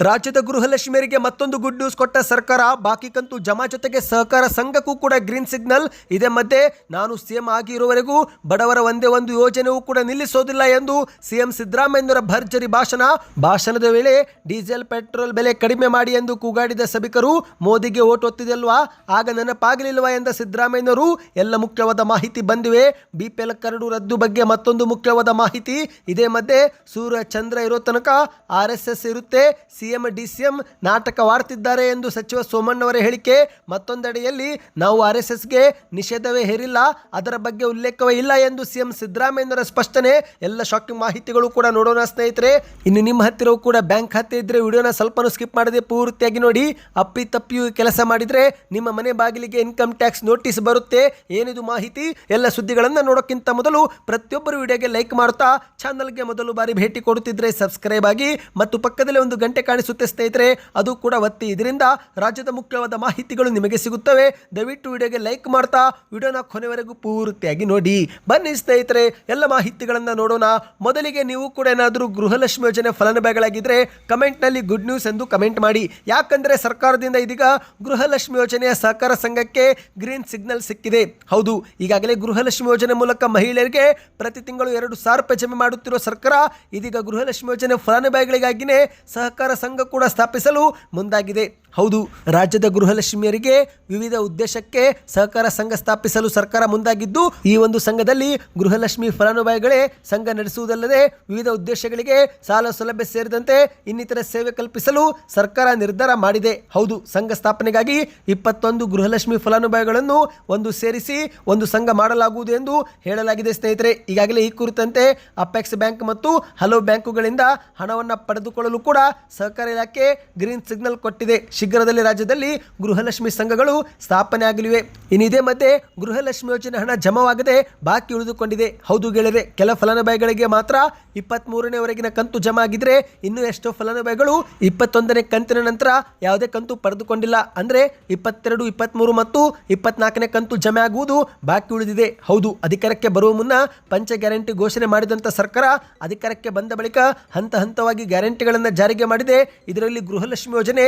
ರಾಜ್ಯದ ಗೃಹಲಕ್ಷ್ಮಿಯರಿಗೆ ಮತ್ತೊಂದು good news ಕೊಟ್ಟ ಸರ್ಕಾರ. ಬಾಕಿ ಕಂತು ಜಮಾ ಜೊತೆಗೆ ಸಹಕಾರ ಸಂಘಕ್ಕೂ ಕೂಡ ಗ್ರೀನ್ ಸಿಗ್ನಲ್ ಇದೇ ಮಧ್ಯೆ ನಾನು ಸಿಎಂ ಆಗಿರುವವರೆಗೂ ಬಡವರ ಒಂದೇ ಒಂದು ಯೋಜನೆಯೂ ಕೂಡ ನಿಲ್ಲಿಸೋದಿಲ್ಲ ಎಂದು ಸಿಎಂ ಸಿದ್ದರಾಮಯ್ಯನವರ ಭರ್ಜರಿ ಭಾಷಣ. ಭಾಷಣದ ವೇಳೆ ಡೀಸೆಲ್, ಪೆಟ್ರೋಲ್ ಬೆಲೆ ಕಡಿಮೆ ಮಾಡಿ ಎಂದು ಕೂಗಾಡಿದ ಸಭಿಕರು ಮೋದಿಗೆ ಓಟ್ ಒತ್ತಿದಲ್ವಾ ಆಗ ನೆನಪಾಗಲಿಲ್ವಾ ಎಂದ ಸಿದ್ದರಾಮಯ್ಯನವರು. ಎಲ್ಲ ಮುಖ್ಯವಾದ ಮಾಹಿತಿ ಬಂದಿವೆ. ಬಿಪಿಎಲ್ ಕರಡು ರದ್ದು ಬಗ್ಗೆ ಮತ್ತೊಂದು ಮುಖ್ಯವಾದ ಮಾಹಿತಿ. ಇದೇ ಮಧ್ಯೆ ಸೂರ್ಯ ಚಂದ್ರ ಇರೋ ತನಕ ಆರ್ ಇರುತ್ತೆ. ಸಿಎಂ, ಡಿಸಿಎಂ ನಾಟಕವಾಡ್ತಿದ್ದಾರೆ ಎಂದು ಸಚಿವ ಸೋಮಣ್ಣವರ ಹೇಳಿಕೆ. ಮತ್ತೊಂದೆಡೆಯಲ್ಲಿ ನಾವು ಆರ್ ಎಸ್ ಎಸ್ಗೆ ನಿಷೇಧವೇ ಹೇರಿಲ್ಲ, ಅದರ ಬಗ್ಗೆ ಉಲ್ಲೇಖವೇ ಇಲ್ಲ ಎಂದು ಸಿಎಂ ಸಿದ್ದರಾಮಯ್ಯನವರ ಸ್ಪಷ್ಟನೆ. ಎಲ್ಲ ಶಾಕಿಂಗ್ ಮಾಹಿತಿಗಳು ಕೂಡ ನೋಡೋಣ ಸ್ನೇಹಿತರೆ. ಇನ್ನು ನಿಮ್ಮ ಹತ್ತಿರವೂ ಕೂಡ ಬ್ಯಾಂಕ್ ಖಾತೆ ಇದ್ರೆ ವಿಡಿಯೋನ ಸ್ವಲ್ಪನೂ ಸ್ಕಿಪ್ ಮಾಡದೆ ಪೂರ್ತಿಯಾಗಿ ನೋಡಿ. ಅಪ್ಪಿ ತಪ್ಪಿಯೂ ಕೆಲಸ ಮಾಡಿದ್ರೆ ನಿಮ್ಮ ಮನೆ ಬಾಗಿಲಿಗೆ ಇನ್ಕಮ್ ಟ್ಯಾಕ್ಸ್ ನೋಟಿಸ್ ಬರುತ್ತೆ. ಏನಿದು ಮಾಹಿತಿ? ಎಲ್ಲ ಸುದ್ದಿಗಳನ್ನು ನೋಡೋಕ್ಕಿಂತ ಮೊದಲು ಪ್ರತಿಯೊಬ್ಬರು ವಿಡಿಯೋಗೆ ಲೈಕ್ ಮಾಡುತ್ತಾ, ಚಾನಲ್ಗೆ ಮೊದಲು ಬಾರಿ ಭೇಟಿ ಕೊಡುತ್ತಿದ್ರೆ ಸಬ್ಸ್ಕ್ರೈಬ್ ಆಗಿ, ಮತ್ತು ಪಕ್ಕದಲ್ಲಿ ಒಂದು ಗಂಟೆ ಕಾಣಿಸುತ್ತೆ ಸ್ನೇಹಿತರೆ, ಅದು ಕೂಡ ಒತ್ತಿ. ಇದರಿಂದ ರಾಜ್ಯದ ಮುಖ್ಯವಾದ ಮಾಹಿತಿಗಳು ನಿಮಗೆ ಸಿಗುತ್ತವೆ. ದಯವಿಟ್ಟು ವಿಡಿಯೋಗೆ ಲೈಕ್ ಮಾಡ್ತಾ, ವಿಡಿಯೋನ ಕೊನೆವರೆಗೂ ಪೂರ್ತಿಯಾಗಿ ನೋಡಿ. ಬನ್ನಿ ಸ್ನೇಹಿತರೆ, ಎಲ್ಲ ಮಾಹಿತಿಗಳನ್ನು ನೋಡೋಣ. ಮೊದಲಿಗೆ ನೀವು ಕೂಡ ಏನಾದರೂ ಗೃಹಲಕ್ಷ್ಮಿ ಯೋಜನೆ ಫಲಾನುಭವಿಗಳಾಗಿದ್ದರೆ ಕಮೆಂಟ್ನಲ್ಲಿ ಗುಡ್ ನ್ಯೂಸ್ ಎಂದು ಕಮೆಂಟ್ ಮಾಡಿ. ಯಾಕಂದರೆ ಸರ್ಕಾರದಿಂದ ಇದೀಗ ಗೃಹಲಕ್ಷ್ಮಿ ಯೋಜನೆಯ ಸಹಕಾರ ಸಂಘಕ್ಕೆ ಗ್ರೀನ್ ಸಿಗ್ನಲ್ ಸಿಕ್ಕಿದೆ. ಹೌದು, ಈಗಾಗಲೇ ಗೃಹಲಕ್ಷ್ಮಿ ಯೋಜನೆ ಮೂಲಕ ಮಹಿಳೆಯರಿಗೆ ಪ್ರತಿ ತಿಂಗಳು ಎರಡು ಸಾವಿರ ರೂಪಾಯಿ ಜಮೆ ಮಾಡುತ್ತಿರುವ ಸರ್ಕಾರ ಇದೀಗ ಗೃಹಲಕ್ಷ್ಮಿ ಯೋಜನೆ ಫಲಾನುಭವಿಗಳಿಗಾಗಿಯೇ ಸಹಕಾರ ಸಂಘ ಕೂಡ ಸ್ಥಾಪಿಸಲು ಮುಂದಾಗಿದೆ. ಹೌದು, ರಾಜ್ಯದ ಗೃಹಲಕ್ಷ್ಮಿಯರಿಗೆ ವಿವಿಧ ಉದ್ದೇಶಕ್ಕೆ ಸಹಕಾರ ಸಂಘ ಸ್ಥಾಪಿಸಲು ಸರ್ಕಾರ ಮುಂದಾಗಿದ್ದು, ಈ ಒಂದು ಸಂಘದಲ್ಲಿ ಗೃಹಲಕ್ಷ್ಮಿ ಫಲಾನುಭವಿಗಳೇ ಸಂಘ ನಡೆಸುವುದಲ್ಲದೆ ವಿವಿಧ ಉದ್ದೇಶಗಳಿಗೆ ಸಾಲ ಸೌಲಭ್ಯ ಸೇರಿದಂತೆ ಇನ್ನಿತರ ಸೇವೆ ಕಲ್ಪಿಸಲು ಸರ್ಕಾರ ನಿರ್ಧಾರ ಮಾಡಿದೆ. ಹೌದು, ಸಂಘ ಸ್ಥಾಪನೆಗಾಗಿ ಇಪ್ಪತ್ತೊಂದು ಗೃಹಲಕ್ಷ್ಮಿ ಫಲಾನುಭವಿಗಳನ್ನು ಒಂದು ಸೇರಿಸಿ ಒಂದು ಸಂಘ ಮಾಡಲಾಗುವುದು ಎಂದು ಹೇಳಲಾಗಿದೆ ಸ್ನೇಹಿತರೆ. ಈಗಾಗಲೇ ಈ ಕುರಿತಂತೆ ಅಪೆಕ್ಸ್ ಬ್ಯಾಂಕ್ ಮತ್ತು ಹಲವು ಬ್ಯಾಂಕುಗಳಿಂದ ಹಣವನ್ನು ಪಡೆದುಕೊಳ್ಳಲು ಕೂಡ ಸಹಕಾರ ಇಲಾಖೆ ಗ್ರೀನ್ ಸಿಗ್ನಲ್ ಕೊಟ್ಟಿದೆ. ಶೀಘ್ರದಲ್ಲಿ ರಾಜ್ಯದಲ್ಲಿ ಗೃಹಲಕ್ಷ್ಮಿ ಸಂಘಗಳು ಸ್ಥಾಪನೆ ಆಗಲಿವೆ. ಇನ್ನಿದೇ ಮಧ್ಯೆ ಗೃಹಲಕ್ಷ್ಮಿ ಯೋಜನೆ ಹಣ ಜಮಾವಾಗದೆ ಬಾಕಿ ಉಳಿದುಕೊಂಡಿದೆ. ಹೌದು ಗೆಳೆದೆ ಕೆಲ ಫಲಾನುಭವಿಗಳಿಗೆ ಮಾತ್ರ ಇಪ್ಪತ್ತ್ಮೂರನೇವರೆಗಿನ ಕಂತು ಜಮಾ ಆಗಿದ್ರೆ ಇನ್ನು ಎಷ್ಟೋ ಫಲಾನುಭವಿಗಳು ಇಪ್ಪತ್ತೊಂದನೇ ಕಂತಿನ ನಂತರ ಯಾವುದೇ ಕಂತು ಪಡೆದುಕೊಂಡಿಲ್ಲ. ಅಂದರೆ ಇಪ್ಪತ್ತೆರಡು ಇಪ್ಪತ್ತ್ಮೂರು ಮತ್ತು ಇಪ್ಪತ್ನಾಲ್ಕನೇ ಕಂತು ಜಮೆ ಆಗುವುದು ಬಾಕಿ ಉಳಿದಿದೆ. ಹೌದು, ಅಧಿಕಾರಕ್ಕೆ ಬರುವ ಮುನ್ನ ಪಂಚ ಗ್ಯಾರಂಟಿ ಘೋಷಣೆ ಮಾಡಿದಂಥ ಸರ್ಕಾರ ಅಧಿಕಾರಕ್ಕೆ ಬಂದ ಬಳಿಕ ಹಂತ ಹಂತವಾಗಿ ಗ್ಯಾರಂಟಿಗಳನ್ನು ಜಾರಿಗೆ ಮಾಡಿದೆ. ಇದರಲ್ಲಿ ಗೃಹಲಕ್ಷ್ಮಿ ಯೋಜನೆ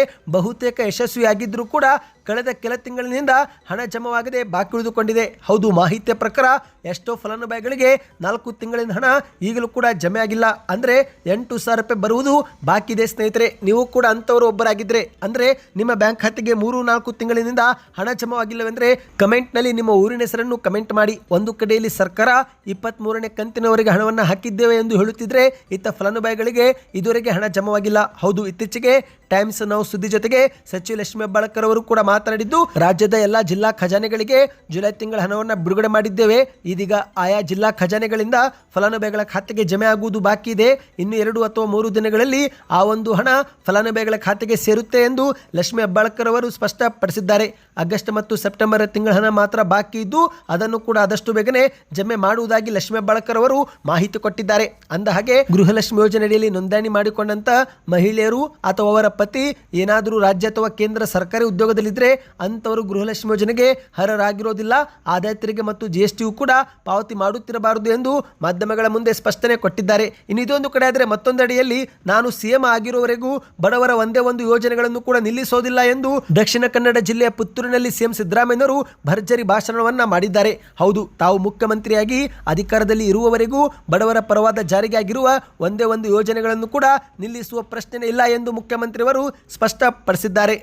ಬಹುತೇಕ ಯಶಸ್ವಿಯಾಗಿದ್ದರೂ ಕೂಡ ಕಳೆದ ಕೆಲ ತಿಂಗಳಿನಿಂದ ಹಣ ಜಮವಾಗದೆ ಬಾಕಿ ಉಳಿದುಕೊಂಡಿದೆ. ಹೌದು, ಮಾಹಿತಿಯ ಪ್ರಕಾರ ಎಷ್ಟೋ ಫಲಾನುಭವಿಗಳಿಗೆ ನಾಲ್ಕು ತಿಂಗಳಿನ ಹಣ ಈಗಲೂ ಕೂಡ ಜಮೆ ಆಗಿಲ್ಲ. ಅಂದರೆ ಎಂಟು ಸಾವಿರ ರೂಪಾಯಿ ಬರುವುದು ಬಾಕಿ ಇದೆ ಸ್ನೇಹಿತರೆ. ನೀವು ಕೂಡ ಅಂಥವರು ಒಬ್ಬರಾಗಿದ್ದರೆ ಅಂದರೆ ನಿಮ್ಮ ಬ್ಯಾಂಕ್ ಖಾತೆಗೆ ಮೂರು, ನಾಲ್ಕು ತಿಂಗಳಿನಿಂದ ಹಣ ಜಮವಾಗಿಲ್ಲವೆಂದರೆ ಕಮೆಂಟ್ನಲ್ಲಿ ನಿಮ್ಮ ಊರಿನ ಹೆಸರನ್ನು ಕಮೆಂಟ್ ಮಾಡಿ. ಒಂದು ಕಡೆಯಲ್ಲಿ ಸರ್ಕಾರ ಇಪ್ಪತ್ತ್ಮೂರನೇ ಕಂತಿನವರೆಗೆ ಹಣವನ್ನು ಹಾಕಿದ್ದೇವೆ ಎಂದು ಹೇಳುತ್ತಿದ್ರೆ, ಇತ್ತ ಫಲಾನುಭವಿಗಳಿಗೆ ಇದುವರೆಗೆ ಹಣ ಜಮವಾಗಿಲ್ಲ. ಹೌದು, ಇತ್ತೀಚೆಗೆ ಟೈಮ್ಸ್ ನಾವು ಸುದ್ದಿ ಜೊತೆಗೆ ಸಚಿವ ಲಕ್ಷ್ಮಿ ಹೆಬ್ಬಾಳ್ಕರ್ ಅವರು ಕೂಡ ಮಾತನಾಡಿದ್ದು, ರಾಜ್ಯದ ಎಲ್ಲಾ ಜಿಲ್ಲಾ ಖಜಾನೆಗಳಿಗೆ ಜುಲೈ ತಿಂಗಳ ಹಣವನ್ನು ಬಿಡುಗಡೆ ಮಾಡಿದ್ದೇವೆ. ಇದೀಗ ಆಯಾ ಜಿಲ್ಲಾ ಖಜಾನೆಗಳಿಂದ ಫಲಾನುಭವಿಗಳ ಖಾತೆಗೆ ಜಮೆ ಆಗುವುದು ಬಾಕಿ ಇದೆ. ಇನ್ನು ಎರಡು ಅಥವಾ ಮೂರು ದಿನಗಳಲ್ಲಿ ಆ ಒಂದು ಹಣ ಫಲಾನುಭವಿಗಳ ಖಾತೆಗೆ ಸೇರುತ್ತೆ ಎಂದು ಲಕ್ಷ್ಮಿ ಹೆಬ್ಬಾಳ್ಕರ್ ಅವರು ಸ್ಪಷ್ಟಪಡಿಸಿದ್ದಾರೆ. ಆಗಸ್ಟ್ ಮತ್ತು ಸೆಪ್ಟೆಂಬರ್ ತಿಂಗಳ ಹಣ ಮಾತ್ರ ಬಾಕಿ ಇದ್ದು, ಅದನ್ನು ಕೂಡ ಆದಷ್ಟು ಬೇಗನೆ ಜಮೆ ಮಾಡುವುದಾಗಿ ಲಕ್ಷ್ಮಿ ಹೆಬ್ಬಾಳ್ಕರ್ ಅವರು ಮಾಹಿತಿ ಕೊಟ್ಟಿದ್ದಾರೆ. ಅಂದ ಹಾಗೆ ಗೃಹಲಕ್ಷ್ಮಿ ಯೋಜನೆಯಡಿಯಲ್ಲಿ ನೋಂದಣಿ ಮಾಡಿಕೊಂಡಂತ ಮಹಿಳೆಯರು ಅಥವಾ ಅವರ ಪತಿ ಏನಾದರೂ ರಾಜ್ಯ ಅಥವಾ ಕೇಂದ್ರ ಸರ್ಕಾರಿ ಉದ್ಯೋಗದಲ್ಲಿದ್ದರೆ ಅಂಥವರು ಗೃಹಲಕ್ಷ್ಮಿ ಯೋಜನೆಗೆ ಅರ್ಹರಾಗಿರೋದಿಲ್ಲ. ಆದಾಯ ತೆರಿಗೆ ಮತ್ತು ಜಿ ಎಸ್ ಕೂಡ ಪಾವತಿ ಮಾಡುತ್ತಿರಬಾರದು ಎಂದು ಮಾಧ್ಯಮಗಳ ಮುಂದೆ ಸ್ಪಷ್ಟನೆ ಕೊಟ್ಟಿದ್ದಾರೆ. ಇನ್ನು ಇದೊಂದು ಕಡೆ ಆದರೆ ಮತ್ತೊಂದೆಡೆಯಲ್ಲಿ ನಾನು ಸಿಎಂ ಆಗಿರುವವರೆಗೂ ಬಡವರ ಒಂದೇ ಒಂದು ಯೋಜನೆಗಳನ್ನು ಕೂಡ ನಿಲ್ಲಿಸೋದಿಲ್ಲ ಎಂದು ದಕ್ಷಿಣ ಕನ್ನಡ ಜಿಲ್ಲೆಯ ಪುತ್ತೂರಿನಲ್ಲಿ ಸಿಎಂ ಸಿದ್ದರಾಮಯ್ಯನವರು ಭರ್ಜರಿ ಭಾಷಣವನ್ನ ಮಾಡಿದ್ದಾರೆ. ಹೌದು, ತಾವು ಮುಖ್ಯಮಂತ್ರಿಯಾಗಿ ಅಧಿಕಾರದಲ್ಲಿ ಇರುವವರೆಗೂ ಬಡವರ ಪರವಾದ ಜಾರಿಗೆ ಆಗಿರುವ ಒಂದೇ ಒಂದು ಯೋಜನೆಗಳನ್ನು ಕೂಡ ನಿಲ್ಲಿಸುವ ಪ್ರಶ್ನೆ ಇಲ್ಲ ಎಂದು ಮುಖ್ಯಮಂತ್ರಿಯವರು ಸ್ಪಷ್ಟಪಡಿಸಿದ್ದಾರೆ. ತಿಳಿಸಿದ್ದಾರೆ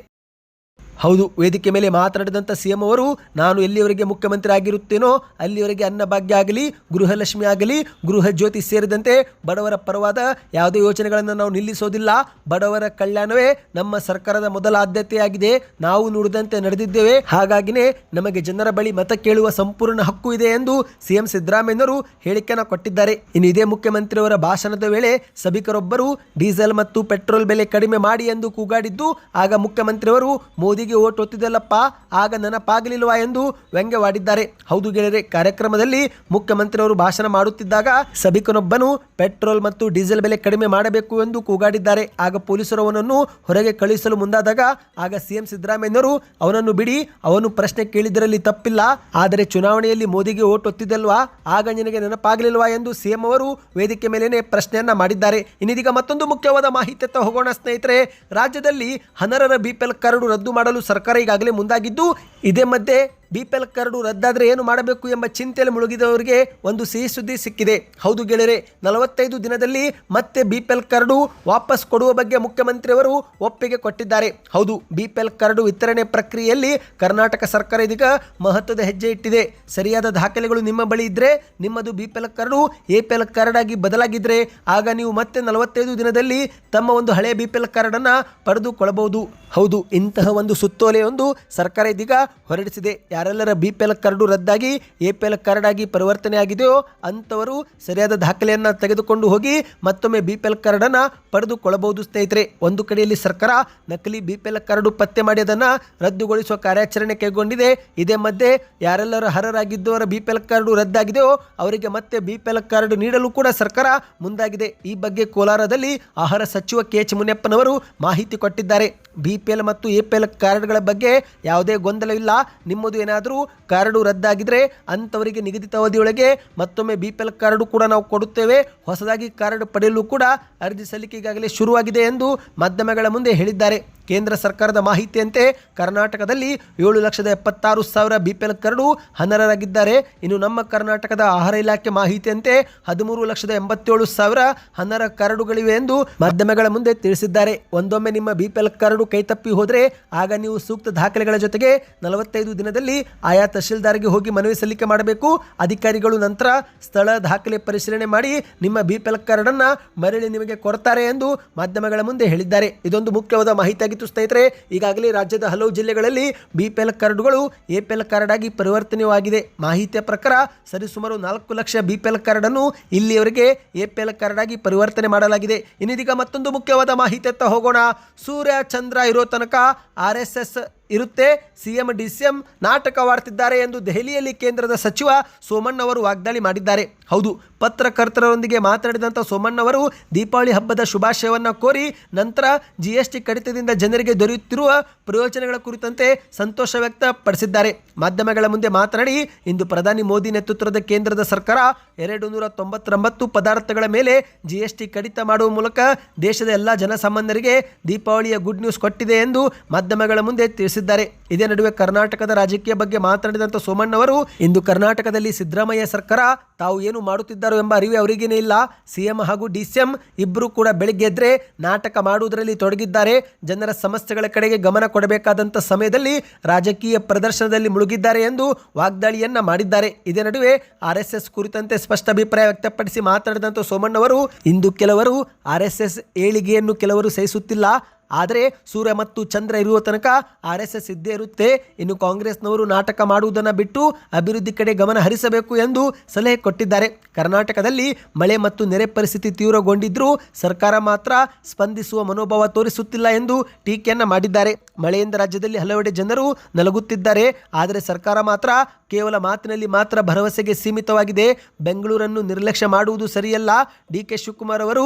ಹೌದು, ವೇದಿಕೆ ಮೇಲೆ ಮಾತನಾಡಿದಂಥ ಸಿಎಂ ಅವರು, ನಾನು ಎಲ್ಲಿಯವರೆಗೆ ಮುಖ್ಯಮಂತ್ರಿ ಆಗಿರುತ್ತೇನೋ ಅಲ್ಲಿಯವರೆಗೆ ಅನ್ನಭಾಗ್ಯ ಆಗಲಿ, ಗೃಹಲಕ್ಷ್ಮಿ ಆಗಲಿ, ಗೃಹ ಜ್ಯೋತಿ ಸೇರಿದಂತೆ ಬಡವರ ಪರವಾದ ಯಾವುದೇ ಯೋಜನೆಗಳನ್ನು ನಾವು ನಿಲ್ಲಿಸೋದಿಲ್ಲ. ಬಡವರ ಕಲ್ಯಾಣವೇ ನಮ್ಮ ಸರ್ಕಾರದ ಮೊದಲ ಆದ್ಯತೆಯಾಗಿದೆ. ನಾವು ನುಡಿದಂತೆ ನಡೆದಿದ್ದೇವೆ. ಹಾಗಾಗಿನೇ ನಮಗೆ ಜನರ ಬಳಿ ಮತ ಕೇಳುವ ಸಂಪೂರ್ಣ ಹಕ್ಕು ಇದೆ ಎಂದು ಸಿಎಂ ಸಿದ್ದರಾಮಯ್ಯನವರು ಹೇಳಿಕೆಯನ್ನು ಕೊಟ್ಟಿದ್ದಾರೆ. ಇನ್ನು ಇದೇ ಮುಖ್ಯಮಂತ್ರಿಯವರ ಭಾಷಣದ ವೇಳೆ ಸಭಿಕರೊಬ್ಬರು ಡೀಸೆಲ್ ಮತ್ತು ಪೆಟ್ರೋಲ್ ಬೆಲೆ ಕಡಿಮೆ ಮಾಡಿ ಎಂದು ಕೂಗಾಡಿದ್ದು, ಆಗ ಮುಖ್ಯಮಂತ್ರಿಯವರು ಮೋದಿ ಮೋದಿಗೆ ಓಟ್ ಒತ್ತಿದೆಲ್ಲಪ್ಪ ಆಗ ನೆನಪಾಗಲಿಲ್ವಾ ಎಂದು ವ್ಯಂಗ್ಯವಾಡಿದ್ದಾರೆ. ಹೌದು ಗೆಳೆಯರೆ, ಕಾರ್ಯಕ್ರಮದಲ್ಲಿ ಮುಖ್ಯಮಂತ್ರಿಯವರು ಭಾಷಣ ಮಾಡುತ್ತಿದ್ದಾಗ ಸಭಿಕನೊಬ್ಬನು ಪೆಟ್ರೋಲ್ ಮತ್ತು ಡೀಸೆಲ್ ಬೆಲೆ ಕಡಿಮೆ ಮಾಡಬೇಕು ಎಂದು ಕೂಗಾಡಿದ್ದಾರೆ. ಆಗ ಪೊಲೀಸರು ಅವನನ್ನು ಹೊರಗೆ ಕಳುಹಿಸಲು ಮುಂದಾದಾಗ ಆಗ ಸಿಎಂ ಸಿದ್ದರಾಮಯ್ಯನವರು ಅವನನ್ನು ಬಿಡಿ, ಅವನು ಪ್ರಶ್ನೆ ಕೇಳಿದರಲ್ಲಿ ತಪ್ಪಿಲ್ಲ, ಆದರೆ ಚುನಾವಣೆಯಲ್ಲಿ ಮೋದಿಗೆ ಓಟ್ ಒತ್ತಿದಲ್ವಾ ಆಗ ನಿನಗೆ ನೆನಪಾಗಲಿಲ್ವಾ ಎಂದು ಸಿಎಂ ಅವರು ವೇದಿಕೆ ಮೇಲೇನೆ ಪ್ರಶ್ನೆಯನ್ನ ಮಾಡಿದ್ದಾರೆ. ಇನ್ನಿದೀಗ ಮತ್ತೊಂದು ಮುಖ್ಯವಾದ ಮಾಹಿತಿ ಹೋಗೋಣ ಸ್ನೇಹಿತರೆ, ರಾಜ್ಯದಲ್ಲಿ ಹನರರ ಬಿಪಿಎಲ್ ಕರಡು ರದ್ದು ಮಾಡಲು ಸರ್ಕಾರ ಈಗಾಗಲೇ ಮುಂದಾಗಿದ್ದು ಇದೇ ಮಧ್ಯೆ ಬಿಪಿಎಲ್ ಕಾರ್ಡು ರದ್ದಾದರೆ ಏನು ಮಾಡಬೇಕು ಎಂಬ ಚಿಂತೆಯಲ್ಲಿ ಮುಳುಗಿದವರಿಗೆ ಒಂದು ಸಿಹಿ ಸುದ್ದಿ ಸಿಕ್ಕಿದೆ. ಹೌದು ಗೆಳೆಯರೆ, ನಲವತ್ತೈದು ದಿನದಲ್ಲಿ ಮತ್ತೆ ಬಿ ಪಿ ಎಲ್ ಕಾರ್ಡು ವಾಪಸ್ ಕೊಡುವ ಬಗ್ಗೆ ಮುಖ್ಯಮಂತ್ರಿಯವರು ಒಪ್ಪಿಗೆ ಕೊಟ್ಟಿದ್ದಾರೆ. ಹೌದು, ಬಿ ಪಿ ಎಲ್ ಕಾರ್ಡು ವಿತರಣೆ ಪ್ರಕ್ರಿಯೆಯಲ್ಲಿ ಕರ್ನಾಟಕ ಸರ್ಕಾರ ಇದೀಗ ಮಹತ್ವದ ಹೆಜ್ಜೆ ಇಟ್ಟಿದೆ. ಸರಿಯಾದ ದಾಖಲೆಗಳು ನಿಮ್ಮ ಬಳಿ ಇದ್ದರೆ ನಿಮ್ಮದು B P L card A P L card ಆಗಿ ಬದಲಾಗಿದ್ದರೆ ಆಗ ನೀವು ಮತ್ತೆ ನಲವತ್ತೈದು ದಿನದಲ್ಲಿ ತಮ್ಮ ಒಂದು ಹಳೆ ಬಿಪಿಎಲ್ ಕಾರ್ಡನ್ನು ಪಡೆದುಕೊಳ್ಳಬಹುದು ಹೌದು, ಇಂತಹ ಒಂದು ಸುತ್ತೋಲೆಯೊಂದು ಸರ್ಕಾರ ಇದೀಗ ಹೊರಡಿಸಿದೆ. ಯಾರೆಲ್ಲರ ಬಿ ಪಿ ಎಲ್ ಕಾರ್ಡು ರದ್ದಾಗಿ, ಎ ಪಿ ಎಲ್ ಕಾರ್ಡ್ ಆಗಿ ಪರಿವರ್ತನೆ ಆಗಿದೆಯೋ ಅಂಥವರು ಸರಿಯಾದ ದಾಖಲೆಯನ್ನು ತೆಗೆದುಕೊಂಡು ಹೋಗಿ ಮತ್ತೊಮ್ಮೆ ಬಿ ಪಿ ಎಲ್ ಕಾರ್ಡನ್ನು ಪಡೆದುಕೊಳ್ಳಬಹುದು ಸ್ನೇಹಿತರೆ. ಒಂದು ಕಡೆಯಲ್ಲಿ ಸರ್ಕಾರ ನಕಲಿ ಬಿ ಪಿ ಎಲ್ ಕಾರ್ಡು ಪತ್ತೆ ಮಾಡಿ ಅದನ್ನು ರದ್ದುಗೊಳಿಸುವ ಕಾರ್ಯಾಚರಣೆ ಕೈಗೊಂಡಿದೆ. ಇದೇ ಮಧ್ಯೆ ಯಾರೆಲ್ಲರೂ ಅರ್ಹರಾಗಿದ್ದವರ ಬಿ ಪಿ ಎಲ್ ಕಾರ್ಡು ರದ್ದಾಗಿದೆಯೋ ಅವರಿಗೆ ಮತ್ತೆ ಬಿ ಪಿ ಎಲ್ ಕಾರ್ಡ್ ನೀಡಲು ಕೂಡ ಸರ್ಕಾರ ಮುಂದಾಗಿದೆ. ಈ ಬಗ್ಗೆ ಕೋಲಾರದಲ್ಲಿ ಆಹಾರ ಸಚಿವ ಕೆ ಎಚ್ ಮುನಿಯಪ್ಪನವರು ಮಾಹಿತಿ ಕೊಟ್ಟಿದ್ದಾರೆ. ಬಿ ಪಿ ಎಲ್ ಮತ್ತು ಎ ಪಿ ಎಲ್ ಕಾರ್ಡ್ಗಳ ಬಗ್ಗೆ ಯಾವುದೇ ಗೊಂದಲವಿಲ್ಲ ನಿಮ್ಮದು ಏನಾದರೂ ಕಾರ್ಡು ರದ್ದಾಗಿದ್ದರೆ ಅಂಥವರಿಗೆ ನಿಗದಿತ ಅವಧಿಯೊಳಗೆ ಮತ್ತೊಮ್ಮೆ ಬಿ ಪಿ ಕಾರ್ಡು ಕೂಡ ನಾವು ಕೊಡುತ್ತೇವೆ. ಹೊಸದಾಗಿ ಕಾರ್ಡ್ ಪಡೆಯಲು ಕೂಡ ಅರ್ಜಿ ಸಲ್ಲಿಕೆ ಈಗಾಗಲೇ ಶುರುವಾಗಿದೆ ಎಂದು ಮಾಧ್ಯಮಗಳ ಮುಂದೆ ಹೇಳಿದ್ದಾರೆ. ಕೇಂದ್ರ ಸರ್ಕಾರದ ಮಾಹಿತಿಯಂತೆ ಕರ್ನಾಟಕದಲ್ಲಿ ಏಳು ಲಕ್ಷದ ಎಪ್ಪತ್ತಾರು ಸಾವಿರ ಬಿ ಪಿ ಎಲ್ ಕರಡು ಹನ್ನರರಾಗಿದ್ದಾರೆ ಇನ್ನು ನಮ್ಮ ಕರ್ನಾಟಕದ ಆಹಾರ ಇಲಾಖೆ ಮಾಹಿತಿಯಂತೆ ಹದಿಮೂರು ಲಕ್ಷದ ಎಂಬತ್ತೇಳು ಸಾವಿರ ಹನ್ನರ ಕರಡುಗಳಿವೆ ಎಂದು ಮಾಧ್ಯಮಗಳ ಮುಂದೆ ತಿಳಿಸಿದ್ದಾರೆ. ಒಂದೊಮ್ಮೆ ನಿಮ್ಮ ಬಿ ಪಿ ಎಲ್ ಕರಡು ಕೈತಪ್ಪಿ ಹೋದರೆ ಆಗ ನೀವು ಸೂಕ್ತ ದಾಖಲೆಗಳ ಜೊತೆಗೆ ನಲವತ್ತೈದು ದಿನದಲ್ಲಿ ಆಯಾ ತಹಶೀಲ್ದಾರ್ಗೆ ಹೋಗಿ ಮನವಿ ಸಲ್ಲಿಕೆ ಮಾಡಬೇಕು. ಅಧಿಕಾರಿಗಳು ನಂತರ ಸ್ಥಳ ದಾಖಲೆ ಪರಿಶೀಲನೆ ಮಾಡಿ ನಿಮ್ಮ ಬಿ ಪಿ ಎಲ್ ಕರಡನ್ನು ಮರಳಿ ನಿಮಗೆ ಕೊಡ್ತಾರೆ ಎಂದು ಮಾಧ್ಯಮಗಳ ಮುಂದೆ ಹೇಳಿದ್ದಾರೆ. ಇದೊಂದು ಮುಖ್ಯವಾದ ಮಾಹಿತಿಯಾಗಿತ್ತು ಸ್ನೇಹಿತರೆ. ಈಗಾಗಲೇ ರಾಜ್ಯದ ಹಲವು ಜಿಲ್ಲೆಗಳಲ್ಲಿ ಬಿ ಪಿ ಎಲ್ ಕಾರ್ಡುಗಳು ಎ ಪಿ ಎಲ್ ಕಾರ್ಡ್ ಆಗಿ ಪರಿವರ್ತನೆಯಾಗಿದೆ ಮಾಹಿತಿಯ ಪ್ರಕಾರ ಸರಿಸುಮಾರು ನಾಲ್ಕು ಲಕ್ಷ ಬಿ ಪಿ ಎಲ್ ಕಾರ್ಡನ್ನು ಇಲ್ಲಿಯವರೆಗೆ ಎ ಪಿ ಎಲ್ ಕಾರ್ಡ್ ಆಗಿ ಪರಿವರ್ತನೆ ಮಾಡಲಾಗಿದೆ. ಇನ್ನಿದೀಗ ಮತ್ತೊಂದು ಮುಖ್ಯವಾದ ಮಾಹಿತಿ ಮಾಹಿತಿಯತ್ತ ಹೋಗೋಣ. ಸೂರ್ಯ ಚಂದ್ರ ಇರೋ ತನಕ ಆರ್ ಎಸ್ ಎಸ್ ಇರುತ್ತೆ. ಸಿಎಂ ಡಿ ಸಿಎಂ ನಾಟಕವಾಡ್ತಿದ್ದಾರೆ ಎಂದು ದೆಹಲಿಯಲ್ಲಿ ಕೇಂದ್ರದ ಸಚಿವ ಸೋಮಣ್ಣ ಅವರು ವಾಗ್ದಾಳಿ ಮಾಡಿದ್ದಾರೆ. ಹೌದು, ಪತ್ರಕರ್ತರೊಂದಿಗೆ ಮಾತನಾಡಿದಂಥ ಸೋಮಣ್ಣ ಅವರು ದೀಪಾವಳಿ ಹಬ್ಬದ ಶುಭಾಶಯವನ್ನು ಕೋರಿ ನಂತರ ಜಿ ಎಸ್ ಟಿ ಕಡಿತದಿಂದ ಜನರಿಗೆ ದೊರೆಯುತ್ತಿರುವ ಪ್ರಯೋಜನಗಳ ಕುರಿತಂತೆ ಸಂತೋಷ ವ್ಯಕ್ತಪಡಿಸಿದ್ದಾರೆ. ಮಾಧ್ಯಮಗಳ ಮುಂದೆ ಮಾತನಾಡಿ, ಇಂದು ಪ್ರಧಾನಿ ಮೋದಿ ನೇತೃತ್ವದ ಕೇಂದ್ರದ ಸರ್ಕಾರ ಎರಡು ನೂರ ತೊಂಬತ್ತೊಂಬತ್ತು ಪದಾರ್ಥಗಳ ಮೇಲೆ ಜಿ ಎಸ್ ಟಿ ಕಡಿತ ಮಾಡುವ ಮೂಲಕ ದೇಶದ ಎಲ್ಲ ಜನಸಾಮಾನ್ಯರಿಗೆ ದೀಪಾವಳಿಯ ಗುಡ್ ನ್ಯೂಸ್ ಕೊಟ್ಟಿದೆ ಎಂದು ಮಾಧ್ಯಮಗಳ ಮುಂದೆ ತಿಳಿಸಿದ್ದಾರೆ ಇದೇ ನಡುವೆ ಕರ್ನಾಟಕದ ರಾಜಕೀಯ ಬಗ್ಗೆ ಮಾತನಾಡಿದಂಥ ಸೋಮಣ್ಣ ಅವರು, ಇಂದು ಕರ್ನಾಟಕದಲ್ಲಿ ಸಿದ್ದರಾಮಯ್ಯ ಸರ್ಕಾರ ತಾವು ಏನು ಮಾಡುತ್ತಿದ್ದಾರೋ ಎಂಬ ಅರಿವು ಅವರಿಗೇನೇ ಇಲ್ಲ. ಸಿಎಂ ಹಾಗೂ ಡಿಸಿಎಂ ಇಬ್ಬರು ಕೂಡ ಬೆಳಿಗ್ಗೆ ಎದ್ರೆ ನಾಟಕ ಮಾಡುವುದರಲ್ಲಿ ತೊಡಗಿದ್ದಾರೆ. ಜನರ ಸಮಸ್ಯೆಗಳ ಕಡೆಗೆ ಗಮನ ಕೊಡಬೇಕಾದಂಥ ಸಮಯದಲ್ಲಿ ರಾಜಕೀಯ ಪ್ರದರ್ಶನದಲ್ಲಿ ಮುಳುಗಿದ್ದಾರೆ ಎಂದು ವಾಗ್ದಾಳಿಯನ್ನ ಮಾಡಿದ್ದಾರೆ. ಇದೇ ನಡುವೆ ಆರ್ ಕುರಿತಂತೆ ಸ್ಪಷ್ಟ ಅಭಿಪ್ರಾಯ ವ್ಯಕ್ತಪಡಿಸಿ ಮಾತನಾಡಿದಂಥ ಸೋಮಣ್ಣವರು, ಇಂದು ಕೆಲವರು ಆರ್ ಏಳಿಗೆಯನ್ನು ಕೆಲವರು ಸಹಿಸುತ್ತಿಲ್ಲ. ಆದರೆ ಸೂರ್ಯ ಮತ್ತು ಚಂದ್ರ ಇರುವ ತನಕ ಆರ್ ಎಸ್ ಎಸ್ ಇದ್ದೇ ಇರುತ್ತೆ. ಇನ್ನು ಕಾಂಗ್ರೆಸ್ನವರು ನಾಟಕ ಮಾಡುವುದನ್ನು ಬಿಟ್ಟು ಅಭಿವೃದ್ಧಿ ಕಡೆ ಗಮನ ಹರಿಸಬೇಕು ಎಂದು ಸಲಹೆ ಕೊಟ್ಟಿದ್ದಾರೆ. ಕರ್ನಾಟಕದಲ್ಲಿ ಮಳೆ ಮತ್ತು ನೆರೆ ಪರಿಸ್ಥಿತಿ ತೀವ್ರಗೊಂಡಿದ್ದರೂ ಸರ್ಕಾರ ಮಾತ್ರ ಸ್ಪಂದಿಸುವ ಮನೋಭಾವ ತೋರಿಸುತ್ತಿಲ್ಲ ಎಂದು ಟೀಕೆಯನ್ನು ಮಾಡಿದ್ದಾರೆ. ಮಳೆಯಿಂದ ರಾಜ್ಯದಲ್ಲಿ ಹಲವೆಡೆ ಜನರು ನಲಗುತ್ತಿದ್ದಾರೆ. ಆದರೆ ಸರ್ಕಾರ ಮಾತ್ರ ಕೇವಲ ಮಾತಿನಲ್ಲಿ ಮಾತ್ರ ಭರವಸೆಗೆ ಸೀಮಿತವಾಗಿದೆ. ಬೆಂಗಳೂರನ್ನು ನಿರ್ಲಕ್ಷ್ಯ ಮಾಡುವುದು ಸರಿಯಲ್ಲ. ಡಿ ಕೆ ಶಿವಕುಮಾರ್ ಅವರು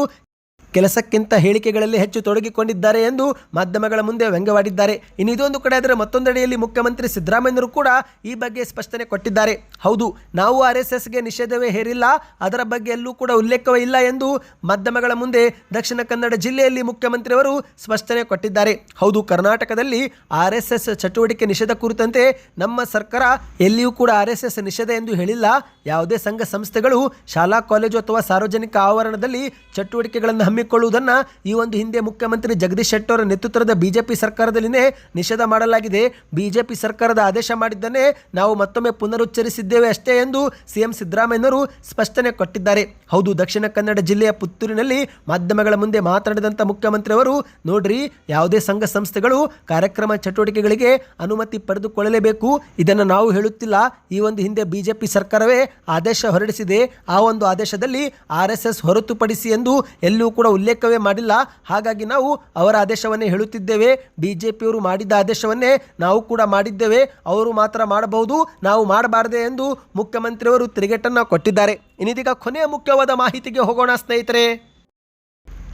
ಕೆಲಸಕ್ಕಿಂತ ಹೇಳಿಕೆಗಳಲ್ಲಿ ಹೆಚ್ಚು ತೊಡಗಿಕೊಂಡಿದ್ದಾರೆ ಎಂದು ಮಾಧ್ಯಮಗಳ ಮುಂದೆ ವ್ಯಂಗ್ಯವಾಡಿದ್ದಾರೆ. ಇನ್ನಿದೊಂದು ಕಡೆ ಆದರೆ ಮತ್ತೊಂದೆಡೆಯಲ್ಲಿ ಮುಖ್ಯಮಂತ್ರಿ ಸಿದ್ದರಾಮಯ್ಯರು ಕೂಡ ಈ ಬಗ್ಗೆ ಸ್ಪಷ್ಟನೆ ಕೊಟ್ಟಿದ್ದಾರೆ. ಹೌದು, ನಾವು ಆರ್ ಎಸ್ ಎಸ್ಗೆ ನಿಷೇಧವೇ ಹೇರಿಲ್ಲ, ಅದರ ಬಗ್ಗೆ ಎಲ್ಲೂ ಕೂಡ ಉಲ್ಲೇಖವೇ ಇಲ್ಲ ಎಂದು ಮಾಧ್ಯಮಗಳ ಮುಂದೆ ದಕ್ಷಿಣ ಕನ್ನಡ ಜಿಲ್ಲೆಯಲ್ಲಿ ಮುಖ್ಯಮಂತ್ರಿಯವರು ಸ್ಪಷ್ಟನೆ ಕೊಟ್ಟಿದ್ದಾರೆ. ಹೌದು, ಕರ್ನಾಟಕದಲ್ಲಿ ಆರ್ ಎಸ್ ಚಟುವಟಿಕೆ ನಿಷೇಧ ಕುರಿತಂತೆ ನಮ್ಮ ಸರ್ಕಾರ ಎಲ್ಲಿಯೂ ಕೂಡ ಆರ್ ಎಸ್ ನಿಷೇಧ ಎಂದು ಹೇಳಿಲ್ಲ. ಯಾವುದೇ ಸಂಘ ಸಂಸ್ಥೆಗಳು, ಶಾಲಾ, ಕಾಲೇಜು ಅಥವಾ ಸಾರ್ವಜನಿಕ ಆವರಣದಲ್ಲಿ ಚಟುವಟಿಕೆಗಳನ್ನು ಹಮ್ಮಿಕೊಳ್ಳುವುದನ್ನು ಈ ಒಂದು ಹಿಂದೆ ಮುಖ್ಯಮಂತ್ರಿ ಜಗದೀಶ್ ಶೆಟ್ಟರ್ ನೇತೃತ್ವದ ಬಿಜೆಪಿ ಸರ್ಕಾರದಲ್ಲಿನೇ ನಿಷೇಧ ಮಾಡಲಾಗಿದೆ. ಬಿಜೆಪಿ ಸರ್ಕಾರದ ಆದೇಶ ಮಾಡಿದ್ದನ್ನೇ ನಾವು ಮತ್ತೊಮ್ಮೆ ಪುನರುಚ್ಚರಿಸಿದ್ದೇವೆ ಅಷ್ಟೇ ಎಂದು ಸಿಎಂ ಸಿದ್ದರಾಮಯ್ಯನವರು ಸ್ಪಷ್ಟನೆ ಕೊಟ್ಟಿದ್ದಾರೆ. ಹೌದು, ದಕ್ಷಿಣ ಕನ್ನಡ ಜಿಲ್ಲೆಯ ಪುತ್ತೂರಿನಲ್ಲಿ ಮಾಧ್ಯಮಗಳ ಮುಂದೆ ಮಾತನಾಡಿದಂಥ ಮುಖ್ಯಮಂತ್ರಿಯವರು, ನೋಡ್ರಿ, ಯಾವುದೇ ಸಂಘ ಸಂಸ್ಥೆಗಳು ಕಾರ್ಯಕ್ರಮ ಚಟುವಟಿಕೆಗಳಿಗೆ ಅನುಮತಿ ಪಡೆದುಕೊಳ್ಳಲೇಬೇಕು. ಇದನ್ನು ನಾವು ಹೇಳುತ್ತಿಲ್ಲ. ಈ ಒಂದು ಹಿಂದೆ ಬಿಜೆಪಿ ಸರ್ಕಾರವೇ ಆದೇಶ ಹೊರಡಿಸಿದೆ. ಆ ಒಂದು ಆದೇಶದಲ್ಲಿ ಆರ್ ಎಸ್ ಹೊರತುಪಡಿಸಿ ಎಂದು ಎಲ್ಲೂ ಕೂಡ ಉಲ್ಲೇಖವೇ ಮಾಡಿಲ್ಲ. ಹಾಗಾಗಿ ನಾವು ಅವರ ಆದೇಶವನ್ನೇ ಹೇಳುತ್ತಿದ್ದೇವೆ. ಬಿಜೆಪಿಯವರು ಮಾಡಿದ್ದ ಆದೇಶವನ್ನೇ ನಾವು ಕೂಡ ಮಾಡಿದ್ದೇವೆ. ಅವರು ಮಾತ್ರ ಮಾಡಬಹುದು, ನಾವು ಮಾಡಬಾರದೆ ಎಂದು ಮುಖ್ಯಮಂತ್ರಿಯವರು ತಿರುಗೇಟನ್ನು ಕೊಟ್ಟಿದ್ದಾರೆ. ಇನ್ನಿದೀಗ ಕೊನೆಯ ಮುಖ್ಯವಾದ ಮಾಹಿತಿಗೆ ಹೋಗೋಣ ಸ್ನೇಹಿತರೆ.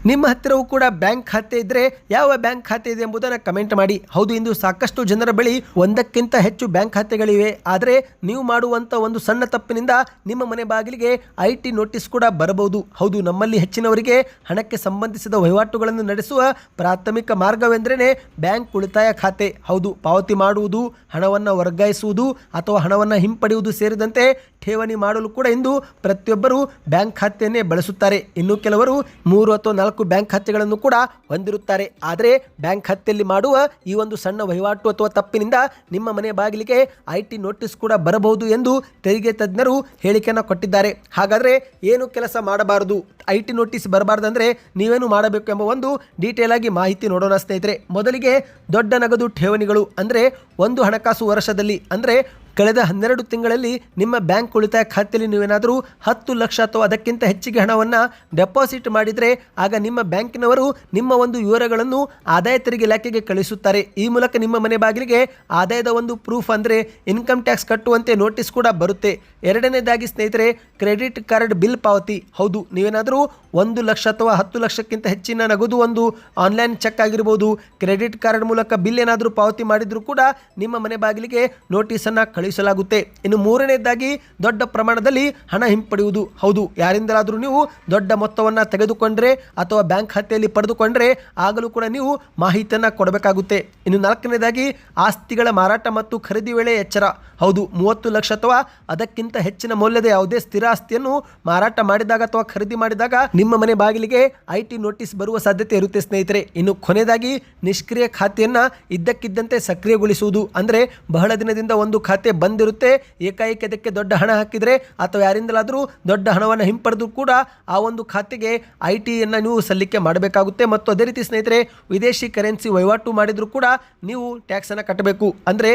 ನಿಮ್ಮ ಹತ್ತಿರವೂ ಕೂಡ ಬ್ಯಾಂಕ್ ಖಾತೆ ಇದ್ದರೆ ಯಾವ ಬ್ಯಾಂಕ್ ಖಾತೆ ಇದೆ ಎಂಬುದನ್ನು ಕಮೆಂಟ್ ಮಾಡಿ. ಹೌದು, ಇಂದು ಸಾಕಷ್ಟು ಜನರ ಬಳಿ ಒಂದಕ್ಕಿಂತ ಹೆಚ್ಚು ಬ್ಯಾಂಕ್ ಖಾತೆಗಳಿವೆ. ಆದರೆ ನೀವು ಮಾಡುವಂಥ ಒಂದು ಸಣ್ಣ ತಪ್ಪಿನಿಂದ ನಿಮ್ಮ ಮನೆ ಬಾಗಿಲಿಗೆ ಐ ಟಿ ನೋಟಿಸ್ ಕೂಡ ಬರಬಹುದು. ಹೌದು, ನಮ್ಮಲ್ಲಿ ಹೆಚ್ಚಿನವರಿಗೆ ಹಣಕ್ಕೆ ಸಂಬಂಧಿಸಿದ ವಹಿವಾಟುಗಳನ್ನು ನಡೆಸುವ ಪ್ರಾಥಮಿಕ ಮಾರ್ಗವೆಂದರೇ ಬ್ಯಾಂಕ್ ಉಳಿತಾಯ ಖಾತೆ. ಹೌದು, ಪಾವತಿ ಮಾಡುವುದು, ಹಣವನ್ನು ವರ್ಗಾಯಿಸುವುದು ಅಥವಾ ಹಣವನ್ನು ಹಿಂಪಡೆಯುವುದು ಸೇರಿದಂತೆ ಠೇವಣಿ ಮಾಡಲು ಕೂಡ ಇಂದು ಪ್ರತಿಯೊಬ್ಬರು ಬ್ಯಾಂಕ್ ಖಾತೆಯನ್ನೇ ಬಳಸುತ್ತಾರೆ. ಇನ್ನು ಕೆಲವರು ಮೂರು ಅಥವಾ ನಾಲ್ಕು ಬ್ಯಾಂಕ್ ಖಾತೆಗಳನ್ನು ಕೂಡ ಹೊಂದಿರುತ್ತಾರೆ. ಆದರೆ ಬ್ಯಾಂಕ್ ಖಾತೆಯಲ್ಲಿ ಮಾಡುವ ಈ ಒಂದು ಸಣ್ಣ ವಹಿವಾಟು ಅಥವಾ ತಪ್ಪಿನಿಂದ ನಿಮ್ಮ ಮನೆ ಬಾಗಿಲಿಗೆ ಐ ಟಿ ನೋಟಿಸ್ ಕೂಡ ಬರಬಹುದು ಎಂದು ತೆರಿಗೆ ತಜ್ಞರು ಹೇಳಿಕೆಯನ್ನು ಕೊಟ್ಟಿದ್ದಾರೆ. ಹಾಗಾದರೆ ಏನು ಕೆಲಸ ಮಾಡಬಾರದು? ಐ ಟಿ ನೋಟಿಸ್ ಬರಬಾರ್ದಂದ್ರೆ ನೀವೇನು ಮಾಡಬೇಕು ಎಂಬ ಒಂದು ಡೀಟೇಲ್ ಆಗಿ ಮಾಹಿತಿ ನೋಡೋಣ ಸ್ನೇಹಿತರೆ. ಮೊದಲಿಗೆ ದೊಡ್ಡ ನಗದು ಠೇವಣಿಗಳು ಅಂದರೆ ಒಂದು ಹಣಕಾಸು ವರ್ಷದಲ್ಲಿ ಅಂದರೆ ಕಳೆದ ಹನ್ನೆರಡು ತಿಂಗಳಲ್ಲಿ ನಿಮ್ಮ ಬ್ಯಾಂಕ್ ಉಳಿತಾಯ ಖಾತೆಯಲ್ಲಿ ನೀವೇನಾದರೂ ಹತ್ತು ಲಕ್ಷ ಅಥವಾ ಅದಕ್ಕಿಂತ ಹೆಚ್ಚಿಗೆ ಹಣವನ್ನು ಡೆಪಾಸಿಟ್ ಮಾಡಿದರೆ ಆಗ ನಿಮ್ಮ ಬ್ಯಾಂಕಿನವರು ನಿಮ್ಮ ಒಂದು ವಿವರಗಳನ್ನು ಆದಾಯ ತೆರಿಗೆ ಇಲಾಖೆಗೆ ಕಳಿಸುತ್ತಾರೆ. ಈ ಮೂಲಕ ನಿಮ್ಮ ಮನೆ ಬಾಗಿಲಿಗೆ ಆದಾಯದ ಒಂದು ಪ್ರೂಫ್ ಅಂದರೆ ಇನ್ಕಮ್ ಟ್ಯಾಕ್ಸ್ ಕಟ್ಟುವಂತೆ ನೋಟಿಸ್ ಕೂಡ ಬರುತ್ತೆ. ಎರಡನೇದಾಗಿ ಸ್ನೇಹಿತರೆ ಕ್ರೆಡಿಟ್ ಕಾರ್ಡ್ ಬಿಲ್ ಪಾವತಿ. ಹೌದು, ನೀವೇನಾದರೂ ಒಂದು ಲಕ್ಷ ಅಥವಾ ಹತ್ತು ಲಕ್ಷಕ್ಕಿಂತ ಹೆಚ್ಚಿನ ನಗದು ಒಂದು ಆನ್ಲೈನ್ ಚೆಕ್ ಆಗಿರ್ಬೋದು. ಕ್ರೆಡಿಟ್ ಕಾರ್ಡ್ ಮೂಲಕ ಬಿಲ್ ಏನಾದರೂ ಪಾವತಿ ಮಾಡಿದರೂ ಕೂಡ ನಿಮ್ಮ ಮನೆ ಬಾಗಿಲಿಗೆ ನೋಟಿಸನ್ನು ಕಳುಹಿಸಲಾಗುತ್ತೆ. ಇನ್ನು ಮೂರನೇದಾಗಿ, ದೊಡ್ಡ ಪ್ರಮಾಣದಲ್ಲಿ ಹಣ ಹಿಂಪಡೆಯುವುದು ಹೌದು. ಯಾರಿಂದಲಾದರೂ ನೀವು ದೊಡ್ಡ ಮೊತ್ತವನ್ನು ತೆಗೆದುಕೊಂಡ್ರೆ ಅಥವಾ ಬ್ಯಾಂಕ್ ಖಾತೆಯಲ್ಲಿ ಪಡೆದುಕೊಂಡ್ರೆ ಆಗಲೂ ಕೂಡ ನೀವು ಮಾಹಿತಿಯನ್ನು ಕೊಡಬೇಕಾಗುತ್ತೆ. ಇನ್ನು ನಾಲ್ಕನೇದಾಗಿ, ಆಸ್ತಿಗಳ ಮಾರಾಟ ಮತ್ತು ಖರೀದಿ ವೇಳೆ ಎಚ್ಚರ. ಹೌದು, ಮೂವತ್ತು ಲಕ್ಷ ಅಥವಾ ಅದಕ್ಕಿಂತ ಹೆಚ್ಚಿನ ಮೌಲ್ಯದ ಯಾವುದೇ ಸ್ಥಿರ ಆಸ್ತಿಯನ್ನು ಮಾರಾಟ ಮಾಡಿದಾಗ ಅಥವಾ ಖರೀದಿ ಮಾಡಿದಾಗ ನಿಮ್ಮ ಮನೆ ಬಾಗಿಲಿಗೆ ಐ ಟಿ ನೋಟಿಸ್ ಬರುವ ಸಾಧ್ಯತೆ ಇರುತ್ತೆ ಸ್ನೇಹಿತರೆ. ಇನ್ನು ಕೊನೆಯದಾಗಿ, ನಿಷ್ಕ್ರಿಯ ಖಾತೆಯನ್ನು ಇದ್ದಕ್ಕಿದ್ದಂತೆ ಸಕ್ರಿಯಗೊಳಿಸುವುದು. ಅಂದರೆ ಬಹಳ ದಿನದಿಂದ ಒಂದು ಖಾತೆ ಬಂದಿರುತ್ತೆ. ಏಕಾಏಕಿ ಅದಕ್ಕೆ ದೊಡ್ಡ ಹಣ ಹಾಕಿದರೆ ಅಥವಾ ಯಾರಿಂದಲಾದರೂ ದೊಡ್ಡ ಹಣವನ್ನು ಹಿಂಪಡೆದು ಕೂಡ ಆ ಒಂದು ಖಾತೆಗೆ ಐ ಟಿಯನ್ನು ನೀವು ಸಲ್ಲಿಕೆ ಮಾಡಬೇಕಾಗುತ್ತೆ. ಮತ್ತು ಅದೇ ರೀತಿ ಸ್ನೇಹಿತರೆ, ವಿದೇಶಿ ಕರೆನ್ಸಿ ವಹಿವಾಟು ಮಾಡಿದರೂ ಕೂಡ ನೀವು ಟ್ಯಾಕ್ಸನ್ನು ಕಟ್ಟಬೇಕು. ಅಂದರೆ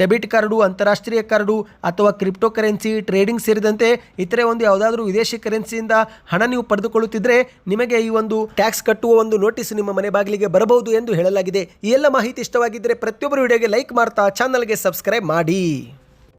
ಡೆಬಿಟ್ ಕಾರ್ಡು, ಅಂತಾರಾಷ್ಟ್ರೀಯ ಕಾರ್ಡು ಅಥವಾ ಕ್ರಿಪ್ಟೋ ಕರೆನ್ಸಿ, ಟ್ರೇಡಿಂಗ್ ಸೇರಿದಂತೆ ಇತರೆ ಒಂದು ಯಾವುದಾದ್ರೂ ವಿದೇಶಿ ಕರೆನ್ಸಿಯಿಂದ ಹಣ ನೀವು ಪಡೆದುಕೊಳ್ಳುತ್ತಿದ್ದರೆ ನಿಮಗೆ ಈ ಒಂದು ಟ್ಯಾಕ್ಸ್ ಕಟ್ಟುವ ಒಂದು ನೋಟಿಸ್ ನಿಮ್ಮ ಮನೆ ಬಾಗಿಲಿಗೆ ಬರಬಹುದು ಎಂದು ಹೇಳಲಾಗಿದೆ. ಈ ಎಲ್ಲ ಮಾಹಿತಿ ಇಷ್ಟವಾಗಿದ್ದರೆ ಪ್ರತಿಯೊಬ್ಬರು ವಿಡಿಯೋಗೆ ಲೈಕ್ ಮಾಡ್ತಾ ಚಾನಲ್ಗೆ ಸಬ್ಸ್ಕ್ರೈಬ್ ಮಾಡಿ.